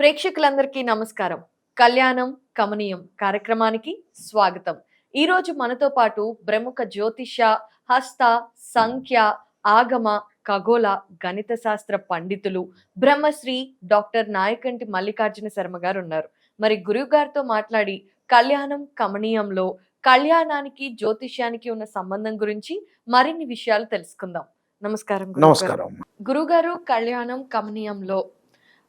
ప్రేక్షకులందరికీ నమస్కారం. కళ్యాణం కమనీయం కార్యక్రమానికి స్వాగతం. ఈ రోజు మనతో పాటు ప్రముఖ జ్యోతిష హస్త సంఖ్య ఆగమ ఖగోళ గణిత శాస్త్ర పండితులు బ్రహ్మశ్రీ డాక్టర్ నాయకంటి మల్లికార్జున శర్మ గారు ఉన్నారు మరి గురువు గారితో మాట్లాడి కళ్యాణం కమనీయంలో కళ్యాణానికి జ్యోతిష్యానికి ఉన్న సంబంధం గురించి మరిన్ని విషయాలు తెలుసుకుందాం. నమస్కారం గురువు గారు. నమస్కారం. గురుగారు కళ్యాణం కమనీయంలో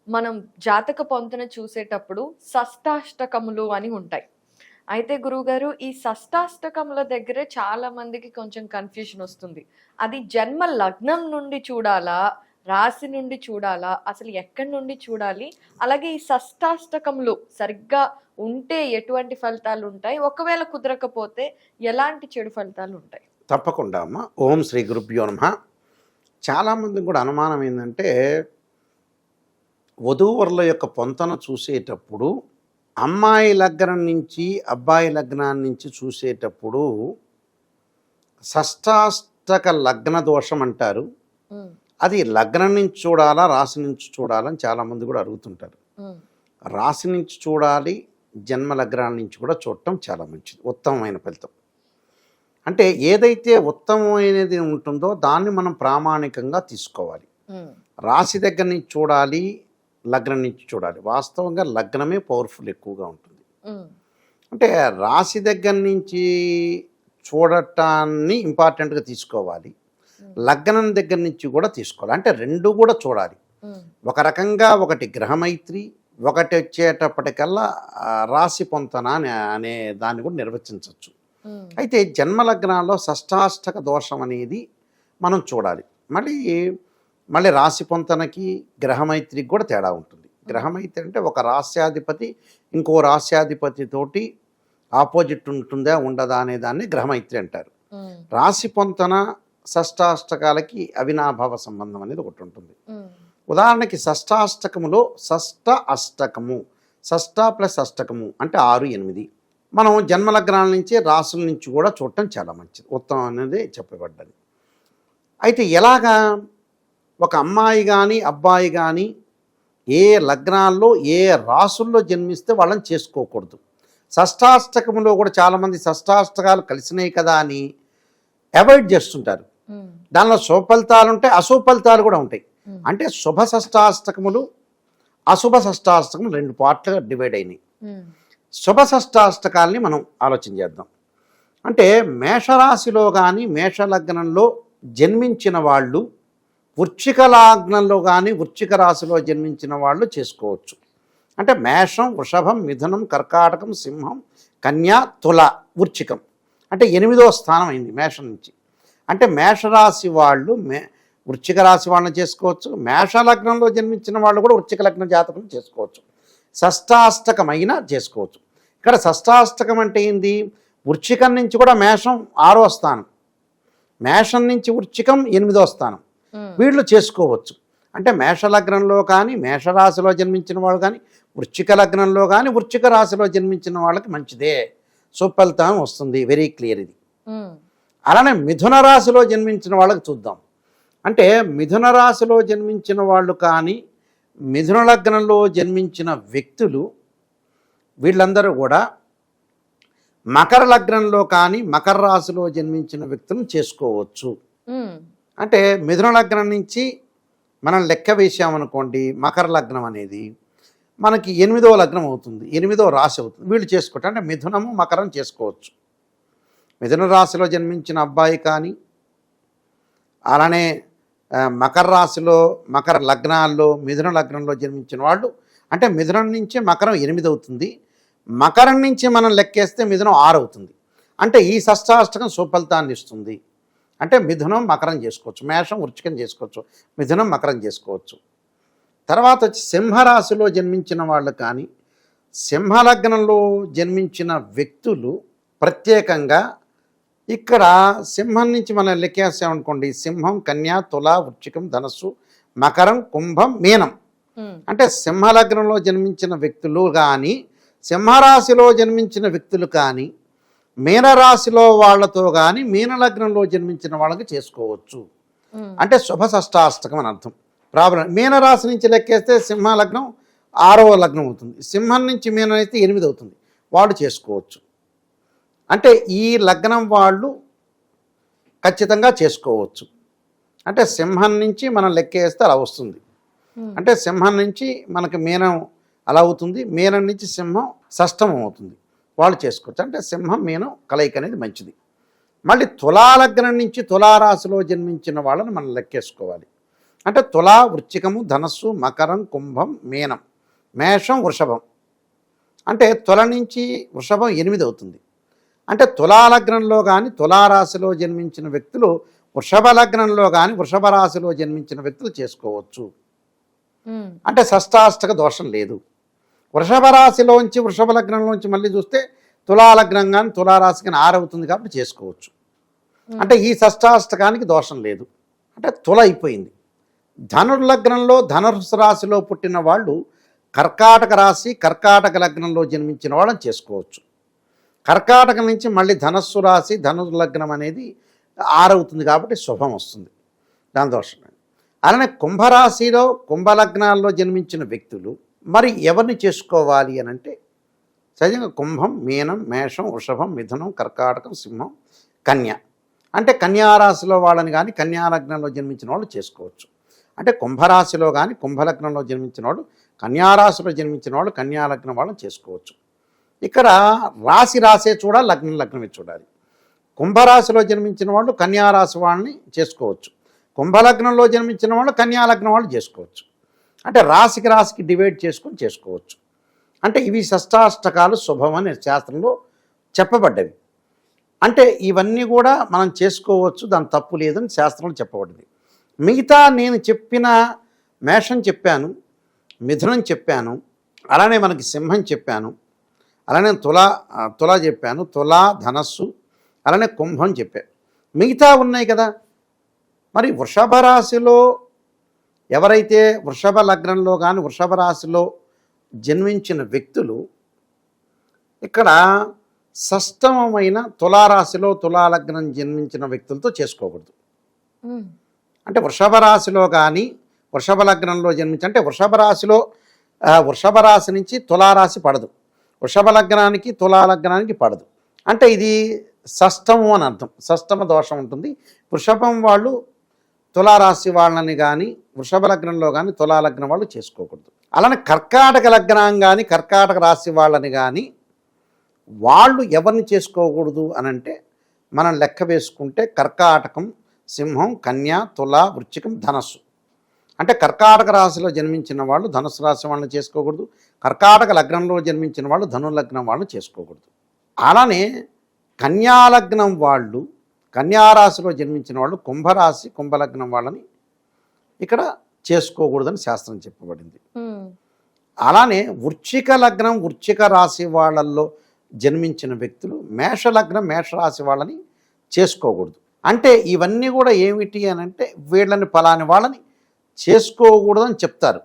మనం జాతక పొంతన చూసేటప్పుడు షష్టాష్టకములు అని ఉంటాయి. అయితే గురువుగారు ఈ షష్టాష్టకముల దగ్గరే చాలా మందికి కొంచెం కన్ఫ్యూషన్ వస్తుంది. అది జన్మ లగ్నం నుండి చూడాలా రాశి నుండి చూడాలా అసలు ఎక్కడి నుండి చూడాలి? అలాగే ఈ షష్టాష్టకములు సరిగ్గా ఉంటే ఎటువంటి ఫలితాలు ఉంటాయి? ఒకవేళ కుదరకపోతే ఎలాంటి చెడు ఫలితాలు ఉంటాయి? తప్పకుండా అమ్మ. ఓం శ్రీ గురుభ్యో నమ. చాలామందికి కూడా అనుమానం ఏంటంటే వధూవరుల యొక్క పొంతన చూసేటప్పుడు అమ్మాయి లగ్నం నుంచి అబ్బాయి లగ్నాన్ని నుంచి చూసేటప్పుడు షష్టాష్టక లగ్న దోషం అంటారు. అది లగ్నం నుంచి చూడాలా రాశి నుంచి చూడాలని చాలామంది కూడా అడుగుతుంటారు. రాశి నుంచి చూడాలి జన్మ లగ్నాల నుంచి కూడా చూడటం చాలా మంచిది ఉత్తమమైన ఫలితం. అంటే ఏదైతే ఉత్తమమైనది ఉంటుందో దాన్ని మనం ప్రామాణికంగా తీసుకోవాలి. రాశి దగ్గర నుంచి చూడాలి లగ్నం నుంచి చూడాలి. వాస్తవంగా లగ్నమే పవర్ఫుల్ ఎక్కువగా ఉంటుంది. అంటే రాశి దగ్గర నుంచి చూడటాన్ని ఇంపార్టెంట్గా తీసుకోవాలి. లగ్నం దగ్గర నుంచి కూడా తీసుకోవాలి. అంటే రెండు కూడా చూడాలి. ఒక రకంగా ఒకటి గ్రహమైత్రి ఒకటి వచ్చేటప్పటికల్లా రాశి పొంతన అనే అనే దాన్ని కూడా నిర్వచించవచ్చు. అయితే జన్మలగ్నాల్లో షష్టాష్టక దోషం అనేది మనం చూడాలి. మళ్ళీ మళ్ళీ రాశి పొంతనకి గ్రహమైత్రికి కూడా తేడా ఉంటుంది. గ్రహమైత్రి అంటే ఒక రాస్యాధిపతి ఇంకో రాస్యాధిపతితోటి ఆపోజిట్ ఉంటుందా ఉండదా అనే దాన్ని గ్రహమైత్రి అంటారు. రాశి పొంతన షష్టాష్టకాలకి అవినాభావ సంబంధం అనేది ఒకటి ఉంటుంది. ఉదాహరణకి షష్టాష్టకములో షష్ట అష్టకము షష్ట ప్లస్ అష్టకము అంటే ఆరు ఎనిమిది. మనం జన్మలగ్నాల నుంచి రాసుల నుంచి కూడా చూడటం చాలా మంచిది. ఉత్తమం అనేది చెప్పబడ్డది. అయితే ఎలాగా ఒక అమ్మాయి కానీ అబ్బాయి కానీ ఏ లగ్నాల్లో ఏ రాసుల్లో జన్మిస్తే వాళ్ళని చేసుకోకూడదు. షష్టాష్టకములో కూడా చాలామంది షష్టాష్టకాలు కలిసినాయి కదా అని అవాయిడ్ చేస్తుంటారు. దానిలో శుభఫలితాలు ఉంటాయి అశుభ ఫలితాలు కూడా ఉంటాయి. అంటే శుభ షష్టాష్టకములు అశుభ షష్టాష్టకములు రెండు పార్ట్లుగా డివైడ్ అయినాయి. శుభ షష్టాష్టకాల్ని మనం ఆలోచన చేద్దాం. అంటే మేషరాశిలో కానీ మేషలగ్నంలో జన్మించిన వాళ్ళు వృచ్చిక లాగ్నంలో కానీ వృచ్చిక రాశిలో జన్మించిన వాళ్ళు చేసుకోవచ్చు. అంటే మేషం వృషభం మిథునం కర్కాటకం సింహం కన్యా తుల వృచ్చికం. అంటే ఎనిమిదో స్థానం అయింది మేషం నుంచి. అంటే మేషరాశి వాళ్ళు మే వృచ్చిక రాశి వాళ్ళని చేసుకోవచ్చు. మేష లగ్నంలో జన్మించిన వాళ్ళు కూడా వృచ్చిక లగ్న జాతకం చేసుకోవచ్చు. షష్టాష్టకమైన చేసుకోవచ్చు. ఇక్కడ షష్టాష్టకం అంటే ఏంది? వృచ్చికం నుంచి కూడా మేషం ఆరో స్థానం. మేషం నుంచి వృచ్చికం ఎనిమిదో స్థానం. వీళ్ళు చేసుకోవచ్చు. అంటే మేష లగ్నంలో కానీ మేషరాశిలో జన్మించిన వాళ్ళు కానీ వృచ్చిక లగ్నంలో కానీ వృచ్చిక రాశిలో జన్మించిన వాళ్ళకి మంచిదే. సుఫలితం వస్తుంది. వెరీ క్లియర్ ఇది. ఉమ్, అలానే మిథున రాశిలో జన్మించిన వాళ్ళకి చూద్దాం. అంటే మిథున రాశిలో జన్మించిన వాళ్ళు కానీ మిథున లగ్నంలో జన్మించిన వ్యక్తులు వీళ్ళందరూ కూడా మకర లగ్నంలో కానీ మకర రాశిలో జన్మించిన వ్యక్తులను చేసుకోవచ్చు. ఉమ్, అంటే మిథున లగ్నం నుంచి మనం లెక్క వేసామనుకోండి మకర లగ్నం అనేది మనకి ఎనిమిదవ లగ్నం అవుతుంది ఎనిమిదో రాశి అవుతుంది. వీళ్ళు చేసుకోవటం అంటే మిథునము మకరం చేసుకోవచ్చు. మిథున రాశిలో జన్మించిన అబ్బాయి కానీ అలానే మకర రాశిలో మకర లగ్నాల్లో మిథున లగ్నంలో జన్మించిన వాళ్ళు అంటే మిథునం నుంచి మకరం ఎనిమిది అవుతుంది మకరం నుంచి మనం లెక్కేస్తే మిథునం ఆరు అవుతుంది. అంటే ఈ షష్టాష్టకం సుఫలితాన్ని ఇస్తుంది. అంటే మిథునం మకరం చేసుకోవచ్చు మేషం వృచ్చికం చేసుకోవచ్చు మిథునం మకరం చేసుకోవచ్చు. తర్వాత వచ్చి సింహరాశిలో జన్మించిన వాళ్ళు కానీ సింహలగ్నంలో జన్మించిన వ్యక్తులు ప్రత్యేకంగా ఇక్కడ సింహం నుంచి మనం లెక్కేసామనుకోండి సింహం కన్యా తుల వృచ్చికం ధనస్సు మకరం కుంభం మీనం. అంటే సింహలగ్నంలో జన్మించిన వ్యక్తులు కానీ సింహరాశిలో జన్మించిన వ్యక్తులు కానీ మీనరాశిలో వాళ్ళతో కానీ మీనలగ్నంలో జన్మించిన వాళ్ళకి చేసుకోవచ్చు. అంటే శుభ షష్టాష్టకం అని అర్థం. ప్రాబ్లం మీనరాశి నుంచి లెక్కేస్తే సింహలగ్నం ఆరవ లగ్నం అవుతుంది. సింహం నుంచి మీనం అయితే ఎనిమిది అవుతుంది. వాళ్ళు చేసుకోవచ్చు. అంటే ఈ లగ్నం వాళ్ళు ఖచ్చితంగా చేసుకోవచ్చు. అంటే సింహం నుంచి మనం లెక్కేస్తే అలా వస్తుంది. అంటే సింహం నుంచి మనకి మీనం అలా అవుతుంది. మీనం నుంచి సింహం షష్టమం అవుతుంది. వాళ్ళు చేసుకోవచ్చు. అంటే సింహం మీనం కలయిక అనేది మంచిది. మళ్ళీ తులాలగ్నం నుంచి తులారాశిలో జన్మించిన వాళ్ళని మనం లెక్కేసుకోవాలి. అంటే తులా వృచ్చికము ధనస్సు మకరం కుంభం మీనం మేషం వృషభం. అంటే తుల నుంచి వృషభం ఎనిమిది అవుతుంది. అంటే తులాలగ్నంలో కానీ తులారాశిలో జన్మించిన వ్యక్తులు వృషభ లగ్నంలో కానీ వృషభ రాశిలో జన్మించిన వ్యక్తులు చేసుకోవచ్చు. అంటే షష్టాష్టక దోషం లేదు. వృషభ రాశిలోంచి వృషభ లగ్నంలోంచి మళ్ళీ చూస్తే తులాలగ్నం కానీ తులారాశి కానీ ఆరవుతుంది కాబట్టి చేసుకోవచ్చు. అంటే ఈ షష్టాష్టకానికి దోషం లేదు. అంటే తుల అయిపోయింది. ధనుర్లగ్నంలో ధనుర్సు రాశిలో పుట్టిన వాళ్ళు కర్కాటక రాశి కర్కాటక లగ్నంలో జన్మించిన వాళ్ళని చేసుకోవచ్చు. కర్కాటక నుంచి మళ్ళీ ధనస్సు రాశి ధనుర్లగ్నం అనేది ఆరవుతుంది కాబట్టి శుభం వస్తుంది. దాని దోషం. అలానే కుంభరాశిలో కుంభలగ్నాల్లో జన్మించిన వ్యక్తులు మరి ఎవరిని చేసుకోవాలి అని అంటే సహజంగా కుంభం మీనం మేషం వృషభం మిథునం కర్కాటకం సింహం కన్య. అంటే కన్యారాశిలో వాళ్ళని కానీ కన్యాలగ్నంలో జన్మించిన వాళ్ళు చేసుకోవచ్చు. అంటే కుంభరాశిలో కానీ కుంభలగ్నంలో జన్మించిన వాళ్ళు కన్యారాశిలో జన్మించిన వాళ్ళు కన్యాలగ్నం వాళ్ళని చేసుకోవచ్చు. ఇక్కడ రాశి రాసే చూడాలి లగ్నం లగ్నమే చూడాలి. కుంభరాశిలో జన్మించిన వాళ్ళు కన్యారాశి వాళ్ళని చేసుకోవచ్చు. కుంభలగ్నంలో జన్మించిన వాళ్ళు కన్యాలగ్నం వాళ్ళు చేసుకోవచ్చు. అంటే రాశికి రాశికి డివైడ్ చేసుకొని చేసుకోవచ్చు. అంటే ఇవి షష్టాష్టకాలు శుభం శాస్త్రంలో చెప్పబడ్డవి. అంటే ఇవన్నీ కూడా మనం చేసుకోవచ్చు దాని తప్పు లేదని శాస్త్రంలో చెప్పబడింది మిగతా నేను చెప్పిన మేషం చెప్పాను మిథునం చెప్పాను అలానే మనకి సింహం చెప్పాను అలానే తులా తులా చెప్పాను తులా ధనస్సు అలానే కుంభం చెప్పాను మిగతా ఉన్నాయి కదా. మరి వృషభ రాశిలో ఎవరైతే వృషభ లగ్నంలో కానీ వృషభ రాశిలో జన్మించిన వ్యక్తులు ఇక్కడ షష్టమమైన తులారాశిలో తులాలగ్నం జన్మించిన వ్యక్తులతో చేసుకోకూడదు. అంటే వృషభ రాశిలో కానీ వృషభ లగ్నంలో జన్మించి అంటే వృషభ రాశిలో వృషభ రాశి నుంచి తులారాశి పడదు. వృషభ లగ్నానికి తులా లగ్నానికి పడదు. అంటే ఇది షష్టము అని అర్థం. షష్టమ దోషం ఉంటుంది. వృషభం వాళ్ళు తులారాశి వాళ్ళని కానీ వృషభ లగ్నంలో కానీ తులాలగ్నం వాళ్ళు చేసుకోకూడదు. అలానే కర్కాటక లగ్నం కానీ కర్కాటక రాశి వాళ్ళని కానీ వాళ్ళు ఎవరిని చేసుకోకూడదు అనంటే మనం లెక్క వేసుకుంటే కర్కాటకం సింహం కన్య తుల వృచ్చికం ధనస్సు. అంటే కర్కాటక రాశిలో జన్మించిన వాళ్ళు ధనుసు రాశి వాళ్ళని చేసుకోకూడదు. కర్కాటక లగ్నంలో జన్మించిన వాళ్ళు ధనులగ్నం వాళ్ళు చేసుకోకూడదు. అలానే కన్యాలగ్నం వాళ్ళు కన్యారాశిలో జన్మించిన వాళ్ళు కుంభరాశి కుంభలగ్నం వాళ్ళని ఇక్కడ చేసుకోకూడదని శాస్త్రం చెప్పబడింది. అలానే వృశ్చిక లగ్నం వృశ్చిక రాశి వాళ్ళల్లో జన్మించిన వ్యక్తులు మేషలగ్నం మేషరాశి వాళ్ళని చేసుకోకూడదు. అంటే ఇవన్నీ కూడా ఏమిటి అని అంటే వీళ్ళని ఫలాని వాళ్ళని చేసుకోకూడదని చెప్తారు.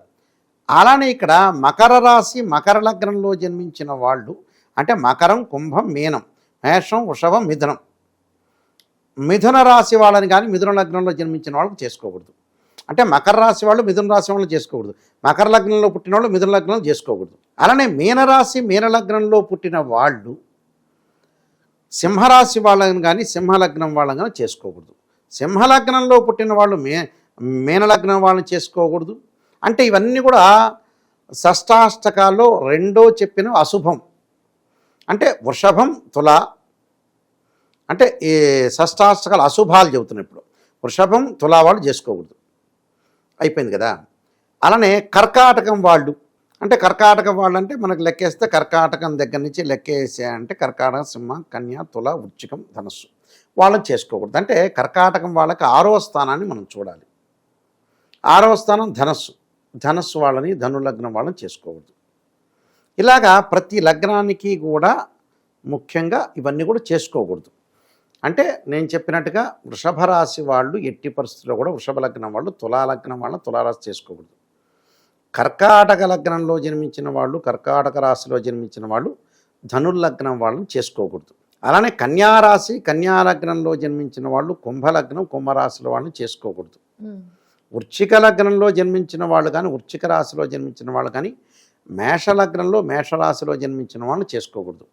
అలానే ఇక్కడ మకర రాశి మకర లగ్నంలో జన్మించిన వాళ్ళు అంటే మకరం కుంభం మీనం మేషం వృషభం మిథునం మిథున రాశి వాళ్ళని కానీ మిథున లగ్నంలో జన్మించిన వాళ్ళకి చేసుకోకూడదు. అంటే మకర రాశి వాళ్ళు మిథున రాశి వాళ్ళు చేసుకోకూడదు. మకర లగ్నంలో పుట్టిన వాళ్ళు మిథున లగ్నంలో చేసుకోకూడదు. అలానే మీనరాశి మీనలగ్నంలో పుట్టిన వాళ్ళు సింహరాశి వాళ్ళని కానీ సింహలగ్నం వాళ్ళని కానీ చేసుకోకూడదు. సింహలగ్నంలో పుట్టిన వాళ్ళు మే మీనలగ్నం వాళ్ళని చేసుకోకూడదు. అంటే ఇవన్నీ కూడా షష్టాష్టకాల్లో రెండో చెప్పిన అశుభం. అంటే వృషభం తుల అంటే ఈ షష్టాష్టకాల అశుభాలు చెబుతున్నాయి ఇప్పుడు. వృషభం తులా వాళ్ళు చేసుకోకూడదు. అయిపోయింది కదా? అలానే కర్కాటకం వాళ్ళు. అంటే కర్కాటకం వాళ్ళు అంటే మనకు లెక్కేస్తే కర్కాటకం దగ్గర నుంచి లెక్కేసే అంటే కర్కాటక సింహ కన్య తుల వృచ్చికం ధనస్సు వాళ్ళని చేసుకోకూడదు. అంటే కర్కాటకం వాళ్ళకి ఆరో స్థానాన్ని మనం చూడాలి. ఆరవ స్థానం ధనస్సు. ధనస్సు వాళ్ళని ధనులగ్నం వాళ్ళని చేసుకోకూడదు. ఇలాగా ప్రతి లగ్నానికి కూడా ముఖ్యంగా ఇవన్నీ కూడా చేసుకోకూడదు. అంటే నేను చెప్పినట్టుగా వృషభ రాశి వాళ్ళు ఎట్టి పరిస్థితుల్లో కూడా వృషభ లగ్నం వాళ్ళు తులా లగ్నం వాళ్ళని తులారాశి చేసుకోకూడదు. కర్కాటక లగ్నంలో జన్మించిన వాళ్ళు కర్కాటక రాశిలో జన్మించిన వాళ్ళు ధనుర్లగ్నం వాళ్ళని చేసుకోకూడదు. అలానే కన్యారాశి కన్యా లగ్నంలో జన్మించిన వాళ్ళు కుంభలగ్నం కుంభరాశిలో వాళ్ళని చేసుకోకూడదు. వృశ్చిక లగ్నంలో జన్మించిన వాళ్ళు కానీ వృశ్చిక రాశిలో జన్మించిన వాళ్ళు కానీ మేషలగ్నంలో మేషరాశిలో జన్మించిన వాళ్ళు చేసుకోకూడదు.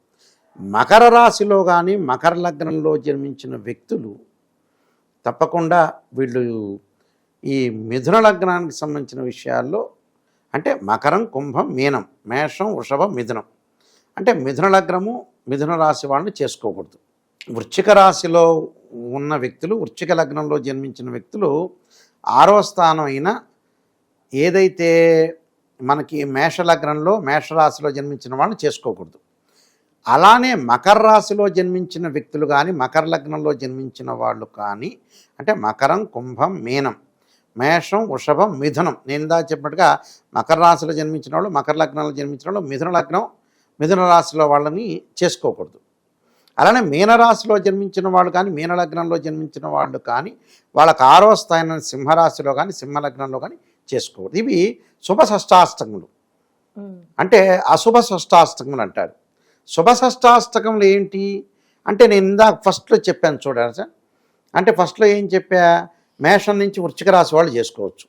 మకర రాశిలో కానీ మకర లగ్నంలో జన్మించిన వ్యక్తులు తప్పకుండా వీళ్ళు ఈ మిథున లగ్నానికి సంబంధించిన విషయాల్లో అంటే మకరం కుంభం మీనం మేషం వృషభం మిథునం. అంటే మిథున లగ్నము మిథున రాశి వాళ్ళని చేసుకోకూడదు. వృశ్చిక రాశిలో ఉన్న వ్యక్తులు వృశ్చిక లగ్నంలో జన్మించిన వ్యక్తులు ఆరో స్థానం అయిన ఏదైతే మనకి మేష లగ్నంలో మేషరాశిలో జన్మించిన వాళ్ళని చేసుకోకూడదు. అలానే మకర రాశిలో జన్మించిన వ్యక్తులు కానీ మకర లగ్నంలో జన్మించిన వాళ్ళు కానీ అంటే మకరం కుంభం మీనం మేషం వృషభం మిథునం. నేను ఇందా చెప్పినట్టుగా మకర రాశిలో జన్మించిన వాళ్ళు మకర లగ్నంలో జన్మించిన వాళ్ళు మిథున లగ్నం మిథున రాశిలో వాళ్ళని చేసుకోకూడదు. అలానే మీనరాశిలో జన్మించిన వాళ్ళు కానీ మీన లగ్నంలో జన్మించిన వాళ్ళు కానీ వాళ్ళకి ఆరో స్థాయిన సింహరాశిలో కానీ సింహలగ్నంలో కానీ చేసుకోకూడదు. ఇవి శుభ షష్టాష్టములు అంటే అశుభ షష్టాష్టకములు అంటారు. శుభ షష్టాష్టకములు ఏంటి? అంటే నేను ఇందాక ఫస్ట్లో చెప్పాను చూడాలి సార్. అంటే ఫస్ట్లో ఏం చెప్పా? మేషం నుంచి వృశ్చిక రాశి వాళ్ళు చేసుకోవచ్చు.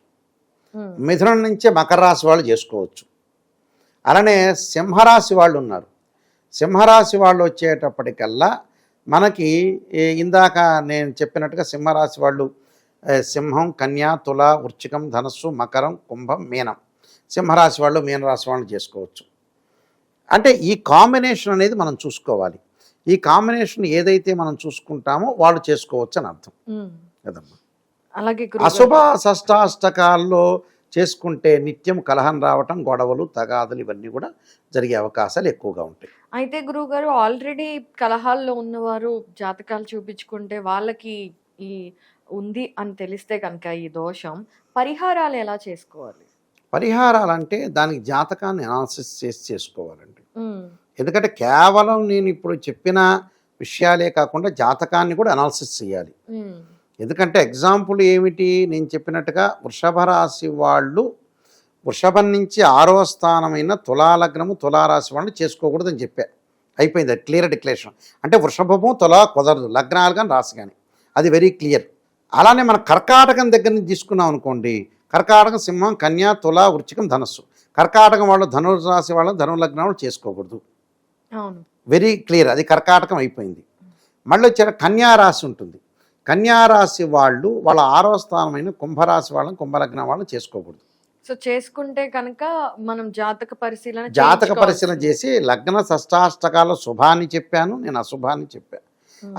మిథునం నుంచే మకర రాశి వాళ్ళు చేసుకోవచ్చు. అలానే సింహరాశి వాళ్ళు ఉన్నారు. సింహరాశి వాళ్ళు వచ్చేటప్పటికల్లా మనకి ఇందాక నేను చెప్పినట్టుగా సింహరాశి వాళ్ళు సింహం కన్యా తుల వృశ్చికం ధనస్సు మకరం కుంభం మీనం. సింహరాశి వాళ్ళు మీనరాశి వాళ్ళు చేసుకోవచ్చు. అంటే ఈ కాంబినేషన్ అనేది మనం చూసుకోవాలి. ఈ కాంబినేషన్ ఏదైతే మనం చూసుకుంటామో వాళ్ళు చేసుకోవచ్చు అని అర్థం. కదమ్మా? అలాగే అశుభ షష్టాష్టకాల్లో చేసుకుంటే నిత్యం కలహం రావటం గొడవలు తగాదులు ఇవన్నీ కూడా జరిగే అవకాశాలు ఎక్కువగా ఉంటాయి. అయితే గురువుగారు ఆల్రెడీ కలహాల్లో ఉన్నవారు జాతకాలు చూపించుకుంటే వాళ్ళకి ఈ ఉంది అని తెలిస్తే కనుక ఈ దోషం పరిహారాలు ఎలా చేసుకోవాలి? పరిహారాలు అంటే దానికి జాతకాన్ని అనాలిసిస్ చేసి చేసుకోవాలండి. ఎందుకంటే కేవలం నేను ఇప్పుడు చెప్పిన విషయాలే కాకుండా జాతకాన్ని కూడా అనాలిసిస్ చేయాలి. ఎందుకంటే ఎగ్జాంపుల్ ఏమిటి? నేను చెప్పినట్టుగా వృషభ రాశి వాళ్ళు వృషభం నుంచి ఆరో స్థానమైన తులాలగ్నము తులారాశి వాళ్ళని చేసుకోకూడదని చెప్పా. అయిపోయింది అది క్లియర్ డిక్లరేషన్ అంటే వృషభము తులా కుదరదు లగ్నాలు కానీ రాశి కానీ. అది వెరీ క్లియర్ అలానే మన కర్కాటకం దగ్గర నుంచి తీసుకున్నాం అనుకోండి కర్కాటకం సింహం కన్యా తుల వృచ్చికం ధనస్సు. కర్కాటకం వాళ్ళు ధనుర్ రాశి వాళ్ళు ధను లగ్నం వాళ్ళు చేసుకోకూడదు వెరీ క్లియర్ అది కర్కాటకం అయిపోయింది. మళ్ళీ వచ్చే కన్యా రాశి ఉంటుంది. కన్యా రాశి వాళ్ళు వాళ్ళ ఆరో స్థానమైన కుంభరాశి వాళ్ళని కుంభలగ్నం వాళ్ళని చేసుకోకూడదు. సో చేసుకుంటే కనుక మనం జాతక పరిశీలన జాతక. పరిశీలన చేసి లగ్న షష్టాష్టకాల శుభాన్ని చెప్పాను నేను అశుభాన్ని చెప్పాను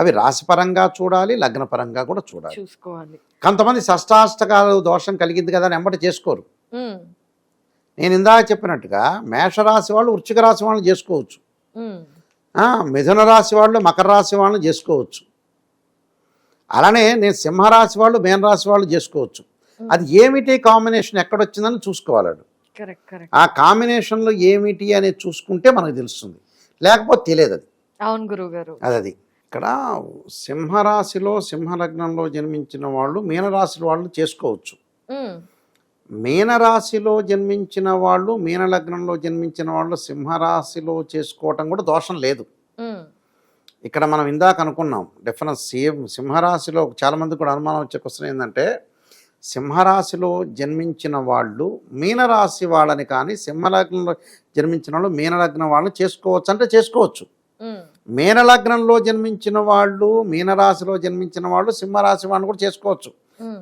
అవి రాశిపరంగా చూడాలి లగ్నపరంగా కూడా చూడాలి. చూసుకోవాలి. కొంతమంది షష్టాష్టకాలు దోషం కలిగింది కదా అని ఎంబటి చేసుకోరు. నేను ఇందాక చెప్పినట్టుగా మేషరాశి వాళ్ళు వృశ్చిక రాశి వాళ్ళని చేసుకోవచ్చు. మిథున రాశి వాళ్ళు మకర రాశి వాళ్ళని చేసుకోవచ్చు. అలానే నేను సింహరాశి వాళ్ళు మీనరాశి వాళ్ళు చేసుకోవచ్చు. అది ఏమిటి కాంబినేషన్ ఎక్కడొచ్చిందని చూసుకోవాలి వాడు. Correct correct. ఆ కాంబినేషన్లో ఏమిటి అనేది చూసుకుంటే మనకు తెలుస్తుంది. లేకపోతే తెలియదు అది. అవును గురుగారు అది అది ఇక్కడ సింహరాశిలో సింహలగ్నంలో జన్మించిన వాళ్ళు మీనరాశి వాళ్ళు చేసుకోవచ్చు. మీనరాశిలో జన్మించిన వాళ్ళు మీనలగ్నంలో జన్మించిన వాళ్ళు సింహరాశిలో చేసుకోవటం కూడా దోషం లేదు. ఇక్కడ మనం ఇందాక అనుకున్నాం డిఫరెన్స్ సేమ్ సింహరాశిలో చాలామంది కూడా అనుమానం వచ్చే క్వశ్చన్ ఏంటంటే సింహరాశిలో జన్మించిన వాళ్ళు మీనరాశి వాళ్ళని కానీ సింహలగ్నంలో జన్మించిన వాళ్ళు మీనలగ్నం వాళ్ళని చేసుకోవచ్చు అంటే చేసుకోవచ్చు. మీనలగ్నంలో జన్మించిన వాళ్ళు మీనరాశిలో జన్మించిన వాళ్ళు సింహరాశి వాళ్ళని కూడా చేసుకోవచ్చు.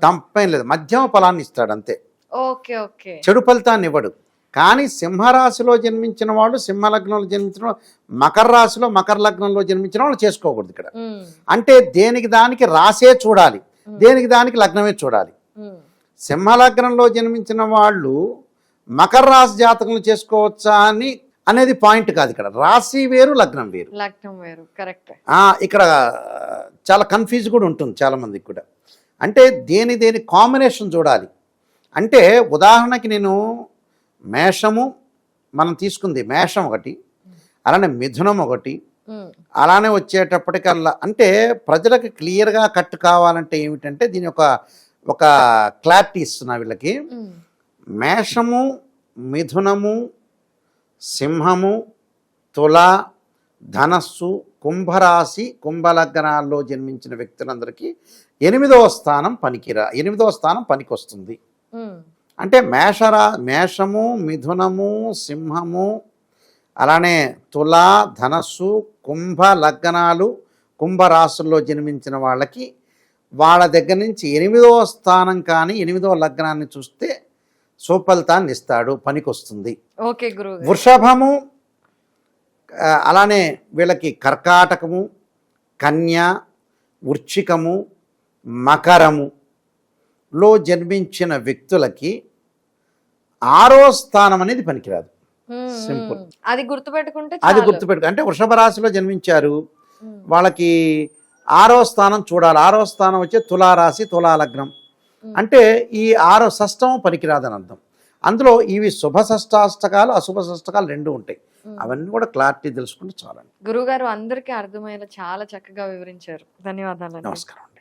తప్పేం లేదు. మధ్యమ ఫలాన్ని ఇస్తాడు అంతే. Okay okay. చెడు ఫలితాన్ని ఇవ్వడు. కానీ సింహరాశిలో జన్మించిన వాళ్ళు సింహలగ్నంలో జన్మించిన మకర రాశిలో మకర లగ్నంలో జన్మించిన వాళ్ళు చేసుకోకూడదు ఇక్కడ. అంటే దేనికి దానికి రాసే చూడాలి. దేనికి దానికి లగ్నమే చూడాలి. సింహలగ్నంలో జన్మించిన వాళ్ళు మకర రాశి జాతకం చేసుకోవచ్చా అని అనేది పాయింట్ కాదు ఇక్కడ. రాశి వేరు లగ్నం వేరు. లగ్నం వేరు. కరెక్ట్. ఇక్కడ చాలా కన్ఫ్యూజ్ కూడా ఉంటుంది చాలా మందికి కూడా. అంటే దేని దేని కాంబినేషన్ చూడాలి. అంటే ఉదాహరణకి నేను మేషము మనం తీసుకుంది మేషం ఒకటి అలానే మిథునం ఒకటి అలానే వచ్చేటప్పటికల్లా అంటే ప్రజలకు క్లియర్గా కట్ కావాలంటే ఏమిటంటే దీని ఒక ఒక క్లారిటీ ఇస్తున్నా వీళ్ళకి. మేషము మిథునము సింహము తుల ధనస్సు కుంభరాశి కుంభలగ్నాల్లో జన్మించిన వ్యక్తులందరికీ ఎనిమిదవ స్థానం పనికిరా ఎనిమిదవ స్థానం పనికొస్తుంది. అంటే మేషరా మేషము మిథునము సింహము అలానే తుల ధనస్సు కుంభ లగ్నాలు కుంభరాశుల్లో జన్మించిన వాళ్ళకి వాళ్ళ దగ్గర నుంచి ఎనిమిదవ స్థానం కానీ ఎనిమిదవ లగ్నాన్ని చూస్తే సుఫలితాన్ని ఇస్తాడు పనికొస్తుంది ఓకే గురువు గారు వృషభము అలానే వీళ్ళకి కర్కాటకము కన్య వృచ్చికము మకరము లో జన్మించిన వ్యక్తులకి ఆరో స్థానం అనేది పనికిరాదు. మ్మ్. అది గుర్తుపెట్టుకుంటే అది చాలు. గుర్తుపెట్టుకో అంటే వృషభ రాశిలో జన్మించారు. వాళ్ళకి ఆరో స్థానం చూడాలి ఆరో స్థానం వచ్చే తులారాశి తులాలగ్నం. అంటే ఈ ఆరో షష్టం పనికిరాదని అర్థం. అందులో ఇవి శుభ షష్టాష్టకాలు అశుభ షష్టకాలు రెండు ఉంటాయి. అవన్నీ కూడా క్లారిటీ తెలుసుకుంటే చాలండి. గురువు గారు అందరికీ అర్థమయ్యేలా చాలా చక్కగా వివరించారు. ధన్యవాదాలు నమస్కారం అండి.